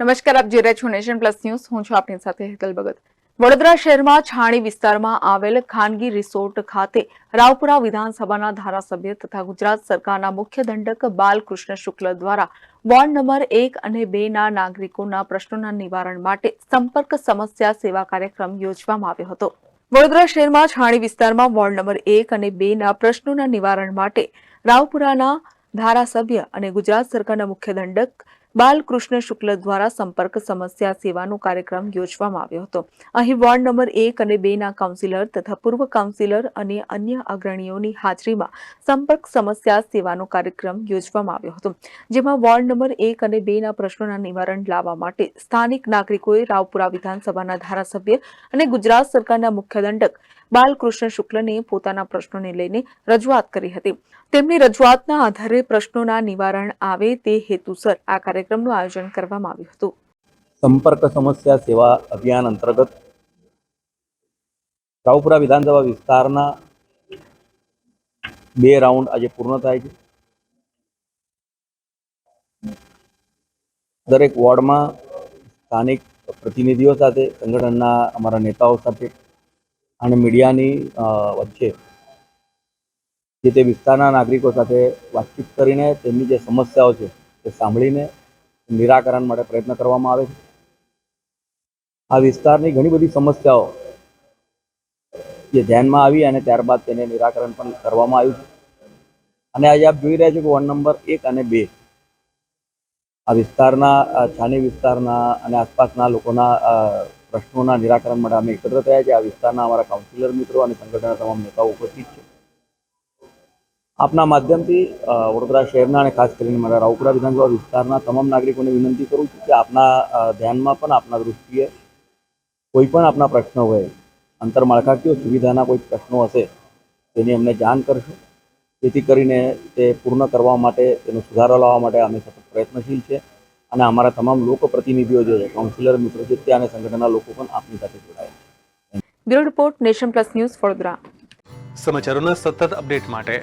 નમસ્કાર, આપ જોઈ છો નેશન પ્લસ ન્યૂઝ, હું છું આપની સાથે હેતલ ભગત. વડોદરા શહેરમાં છાણી વિસ્તારમાં આવેલ ખાનગી રિસોર્ટ ખાતે રાવપુરા વિધાનસભાના ધારાસભ્ય તથા ગુજરાત સરકારના મુખ્ય દંડક બાલકૃષ્ણ શુક્લ દ્વારા વોર્ડ નંબર એક અને બે ના નાગરિકોના પ્રશ્નોના નિવારણ માટે સંપર્ક સમસ્યા સેવા કાર્યક્રમ યોજવામાં આવ્યો હતો. વડોદરા શહેરમાં છાણી વિસ્તારમાં વોર્ડ નંબર એક અને બે ના પ્રશ્નોના નિવારણ માટે રાવપુરાના ધારાસભ્ય અને ગુજરાત સરકારના મુખ્ય દંડક બાલકૃષ્ણ શુક્લ દ્વારા સંપર્ક સમસ્યા સેવાનો કાર્યક્રમ યોજવામાં આવ્યો હતો. અહીં વોર્ડ નંબર એક અને બે ના કાઉન્સિલર તથા પૂર્વ કાઉન્સિલર અને અન્ય અગ્રણીઓની હાજરીમાં સંપર્ક સમસ્યા સેવાનો કાર્યક્રમ યોજવામાં આવ્યો હતો. જેમાં વોર્ડ નંબર એક અને બે ના પ્રશ્નોના નિવારણ લાવવા માટે સ્થાનિક નાગરિકોએ રાવપુરા વિધાનસભાના ધારાસભ્ય અને ગુજરાત સરકારના મુખ્ય દંડક બાલકૃષ્ણ શુક્લને પોતાના પ્રશ્નોને લઈને રજૂઆત કરી હતી. તેમની રજૂઆતના આધારે પ્રશ્નોના નિવારણ આવે તે હેતુસર આ કાર્યક્રમનું આયોજન કરવામાં આવ્યું હતું. સંપર્ક સમસ્યા સેવા અભિયાન અંતર્ગત રાવપુરા વિધાનસભા વિસ્તારના બે રાઉન્ડ આજે પૂર્ણ થાય છે. દરેક વોર્ડમાં સ્થાનિક પ્રતિનિધિઓ સાથે, સંગઠનના અમારા નેતાઓ સાથે અને મીડિયાની વચ્ચે જે તે વિસ્તારના નાગરિકો સાથે વાતચીત કરીને તેમની જે સમસ્યાઓ છે તે સાંભળીને નિરાકરણ માટે પ્રયત્ન કરવામાં આવે છે. આ વિસ્તારની ઘણી બધી સમસ્યાઓ જે ધ્યાનમાં આવી અને ત્યારબાદ તેને નિરાકરણ પણ કરવામાં આવ્યું છે. અને આજે આપ જોઈ રહ્યા છો કે વોર્ડ નંબર એક અને બે આ વિસ્તારના છાની વિસ્તારના અને આસપાસના લોકોના પ્રશ્નોના નિરાકરણ માટે અમે એકત્ર થયા છે. આ વિસ્તારના અમારા કાઉન્સિલર મિત્રો અને સંગઠનના તમામ નેતાઓ ઉપસ્થિત છે. આપના માધ્યમથી વડોદરા શહેરના અને ખાસ કરીને મારા રાવપુરા વિધાનસભા વિસ્તારના તમામ નાગરિકોને વિનંતી કરું છું કે આપના ધ્યાનમાં પણ આપના દૃષ્ટિએ કોઈ પણ આપના પ્રશ્નો હોય આંતરમાળખાકીય સુવિધાના કોઈ પ્રશ્નો હશે તેની અમને જાણ કરશો. જેથી કરીને તે પૂર્ણ કરવા માટે તેનો સુધારો લાવવા માટે અમે સતત પ્રયત્નશીલ છે અને અમારા તમામ લોકપ્રતિનિધિઓ જે છે કાઉન્સિલર મિત્રો છે તે અને સંગઠનના લોકો પણ આપની સાથે જોડાયા bureau report nation plus news Vadodara. સમાચારોના સતત અપડેટ માટે